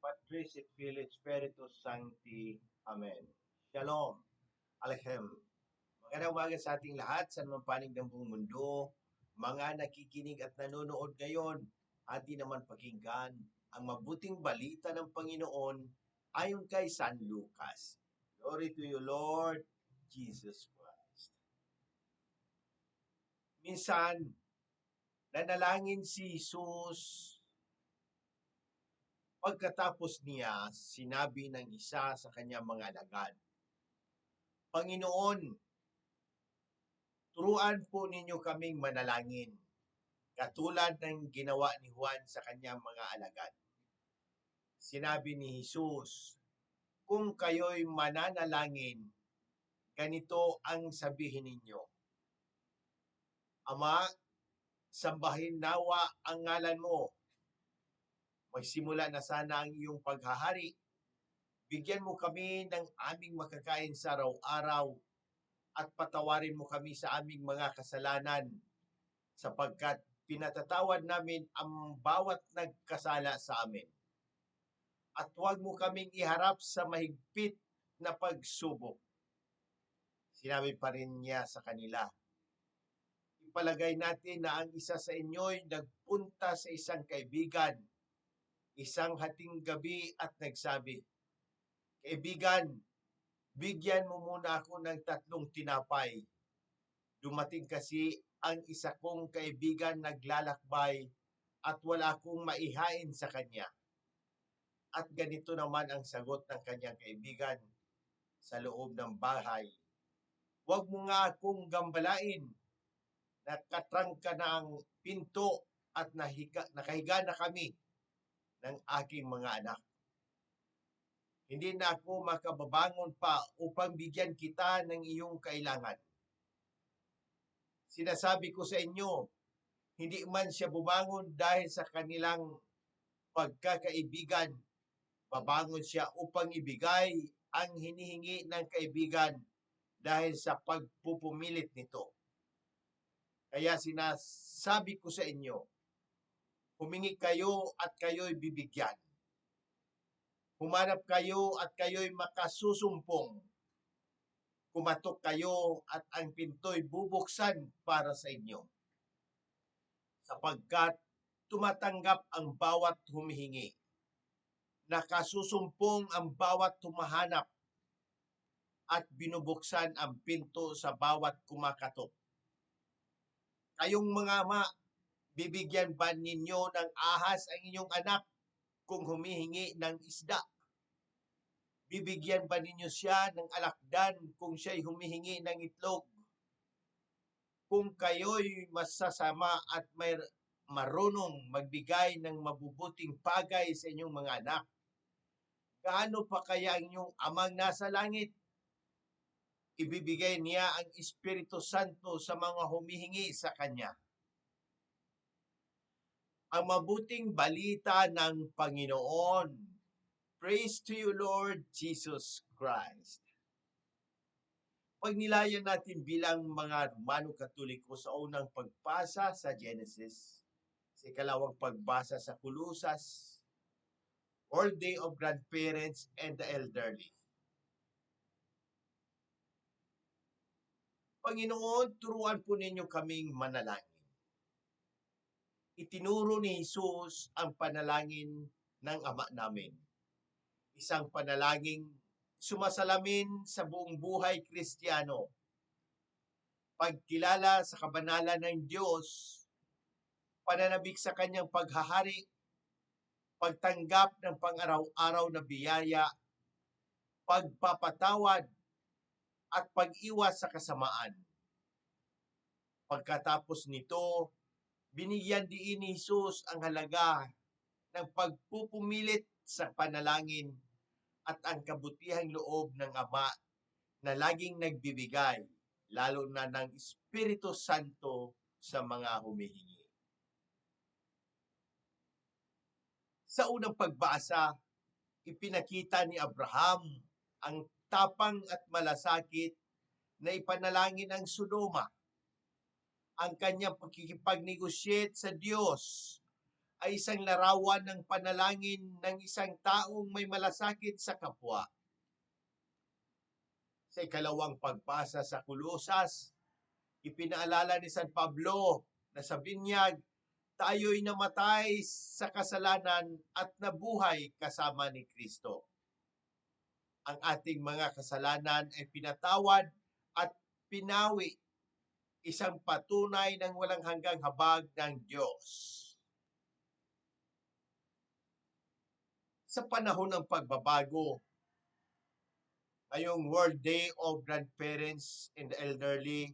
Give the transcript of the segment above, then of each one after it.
Patris et Filii Spiritus Sancti. Amen. Shalom. Aleichem. Magandang umaga sa ating lahat sa naman panig ng buong mundo. Mga nakikinig at nanonood ngayon, atin naman pakinggan ang mabuting balita ng Panginoon ayon kay San Lucas. Glory to you, Lord Jesus Christ. Minsan, nanalangin si Jesus Pagkatapos niya, sinabi ng isa sa kanyang mga alagad, Panginoon, turuan po ninyo kaming manalangin, katulad ng ginawa ni Juan sa kanyang mga alagad. Sinabi ni Jesus, kung kayo'y mananalangin, ganito ang sabihin ninyo. Ama, sambahin nawa ang ngalan mo magsimula na sana ang iyong paghahari. Bigyan mo kami ng aming makakain sa araw-araw at patawarin mo kami sa aming mga kasalanan sapagkat pinatatawad namin ang bawat nagkasala sa amin. At huwag mo kaming iharap sa mahigpit na pagsubok. Sinabi pa rin niya sa kanila, Ipalagay natin na ang isa sa inyo'y nagpunta sa isang kaibigan isang hating gabi at nagsabi, Kaibigan, bigyan mo muna ako ng tatlong tinapay. Dumating kasi ang isa kong kaibigan naglalakbay at wala akong maihain sa kanya. At ganito naman ang sagot ng kanyang kaibigan sa loob ng bahay. Huwag mo nga akong gambalain. Nakatrangka na ang pinto at nahiga, nakahiga na kami ng aking mga anak. Hindi na ako makababangon pa upang bigyan kita ng iyong kailangan. Sinasabi ko sa inyo, hindi man siya bumangon dahil sa kanilang pagkakaibigan, babangon siya upang ibigay ang hinihingi ng kaibigan dahil sa pagpupumilit nito. Kaya sinasabi ko sa inyo, Humingi kayo at kayo'y bibigyan. Humanap kayo at kayo'y makasusumpong. Kumatok kayo at ang pinto'y bubuksan para sa inyo. Sapagkat tumatanggap ang bawat humihingi. Nakasusumpong ang bawat tumahanap at binubuksan ang pinto sa bawat kumakatok. Kayong mga ama, Bibigyan ba ninyo ng ahas ang inyong anak kung humihingi ng isda? Bibigyan ba ninyo siya ng alakdan kung siya'y humihingi ng itlog? Kung kayo'y masasama at may marunong magbigay ng mabubuting pagay sa inyong mga anak, gaano pa kaya ang inyong amang nasa langit? Ibibigay niya ang Espiritu Santo sa mga humihingi sa Kanya ang mabuting balita ng Panginoon. Praise to you, Lord Jesus Christ. Pag nilayan natin bilang mga Romano Katoliko sa unang pagpasa sa Genesis, sa ikalawang pagbasa sa Kulusas, All Day of Grandparents and the Elderly. Panginoon, turuan po ninyo kaming manalangin itinuro ni Jesus ang panalangin ng Ama namin. Isang panalangin sumasalamin sa buong buhay kristyano. Pagkilala sa kabanalan ng Diyos, pananabik sa kanyang paghahari, pagtanggap ng pang-araw-araw na biyaya, pagpapatawad, at pag-iwas sa kasamaan. Pagkatapos nito, binigyan diin ni Jesus ang halaga ng pagpupumilit sa panalangin at ang kabutihang loob ng Ama na laging nagbibigay, lalo na ng Espiritu Santo sa mga humihingi. Sa unang pagbasa, ipinakita ni Abraham ang tapang at malasakit na ipanalangin ang Sodoma ang kanyang pagkikipag-negotiate sa Diyos ay isang larawan ng panalangin ng isang taong may malasakit sa kapwa. Sa ikalawang pagpasa sa Kulosas, ipinaalala ni San Pablo na sa binyag, tayo'y namatay sa kasalanan at nabuhay kasama ni Kristo. Ang ating mga kasalanan ay pinatawad at pinawi, isang patunay ng walang hanggang habag ng Diyos. Sa panahon ng pagbabago, ngayong World Day of Grandparents and Elderly,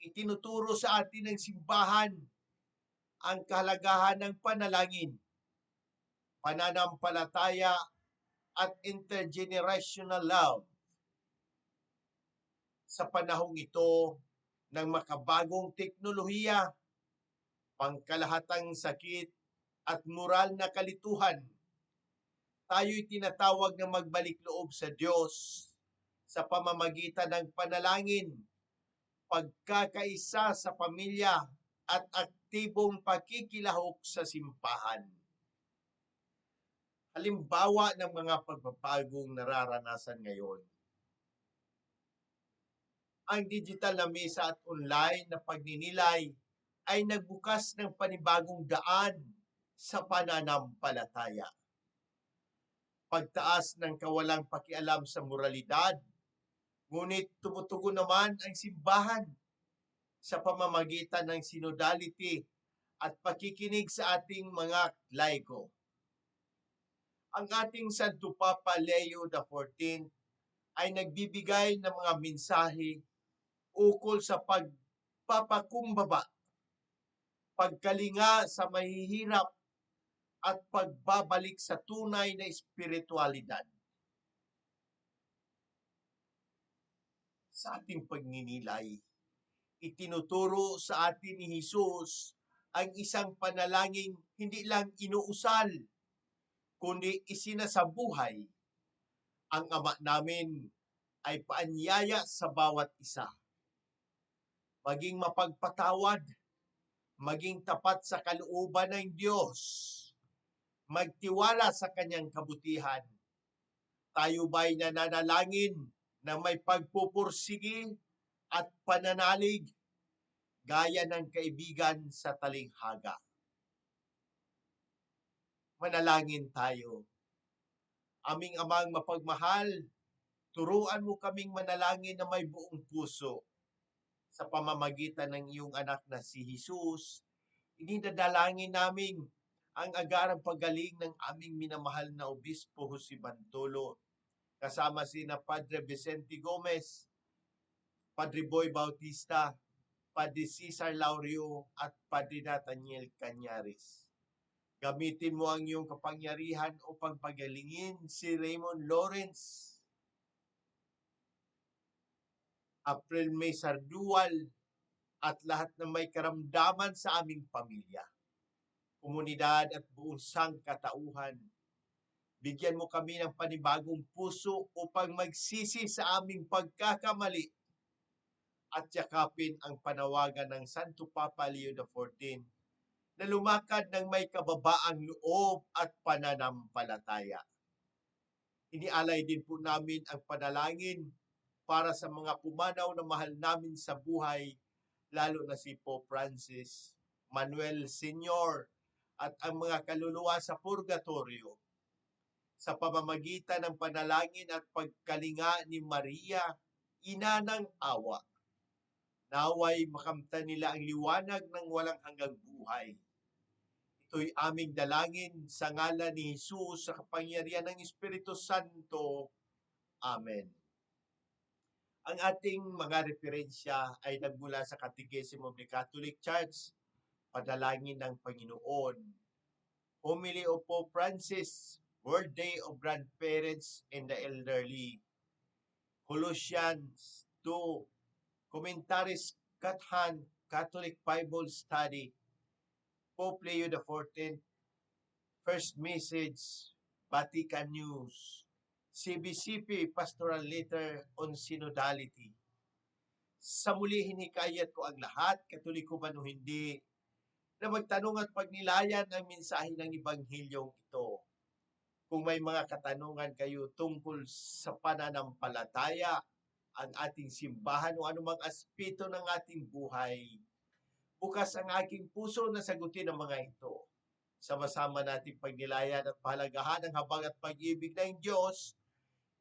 itinuturo sa atin ng simbahan ang kahalagahan ng panalangin, pananampalataya at intergenerational love. Sa panahong ito ng makabagong teknolohiya, pangkalahatang sakit at moral na kalituhan, tayo'y tinatawag na magbalik loob sa Diyos sa pamamagitan ng panalangin, pagkakaisa sa pamilya at aktibong pakikilahok sa simbahan. Halimbawa ng mga pagbabagong nararanasan ngayon. Ang digital na mesa at online na pagninilay ay nagbukas ng panibagong daan sa pananampalataya. Pagtaas ng kawalang pakialam sa moralidad, ngunit tumutugon naman ang simbahan sa pamamagitan ng synodality at pakikinig sa ating mga laiko. Ang ating Santo Papa Leo XIV ay nagbibigay ng mga mensahe ukol sa pagpapakumbaba, pagkalinga sa mahihirap at pagbabalik sa tunay na espiritualidad. Sa ating pagninilay, itinuturo sa atin ni Jesus ang isang panalangin hindi lang inuusal, kundi isinasabuhay. Ang Ama namin ay paanyaya sa bawat isa. Maging mapagpatawad, maging tapat sa kalooban ng Diyos, magtiwala sa kanyang kabutihan. Tayo ba'y nananalangin na may pagpupursigi at pananalig gaya ng kaibigan sa talinghaga? Manalangin tayo. Aming amang mapagmahal, turuan mo kaming manalangin na may buong puso sa pamamagitan ng iyong anak na si Jesus. Inidadalangin namin ang agarang pagaling ng aming minamahal na Obispo Jose Bantolo, kasama si na Padre Vicente Gomez, Padre Boy Bautista, Padre Cesar Laurio at Padre Nathaniel Cañares. Gamitin mo ang iyong kapangyarihan upang pagalingin si Raymond Lawrence, April May Sardual, at lahat ng may karamdaman sa aming pamilya, komunidad at buong sangkatauhan. Bigyan mo kami ng panibagong puso upang magsisi sa aming pagkakamali at yakapin ang panawagan ng Santo Papa Leo XIV na lumakad ng may kababaang loob at pananampalataya. Inialay din po namin ang panalangin para sa mga pumanaw na mahal namin sa buhay, lalo na si Pope Francis, Manuel Senior, at ang mga kaluluwa sa purgatorio sa pamamagitan ng panalangin at pagkalinga ni Maria, ina ng awa. Naway makamtan nila ang liwanag ng walang hanggang buhay. Ito'y aming dalangin sa ngalan ni Jesus sa kapangyarihan ng Espiritu Santo. Amen. Ang ating mga referensya ay nagmula sa Catechism of the Catholic Church, Padalangin ng Panginoon, Homily of Pope Francis, World Day of Grandparents and the Elderly, Colossians 2, Commentaries Kathan Catholic Bible Study, Pope Leo XIV, First Message, Vatican News, CBCP Pastoral Letter on Synodality. Sa muli hinikayat ko ang lahat, katoliko man o hindi, na magtanong at pagnilayan ang mensahe ng Ebanghilyong ito. Kung may mga katanungan kayo tungkol sa pananampalataya, ang ating simbahan o anumang aspeto ng ating buhay, bukas ang aking puso na sagutin ang mga ito. Sama-sama natin pagnilayan at pahalagahan ang habag at pag-ibig ng Diyos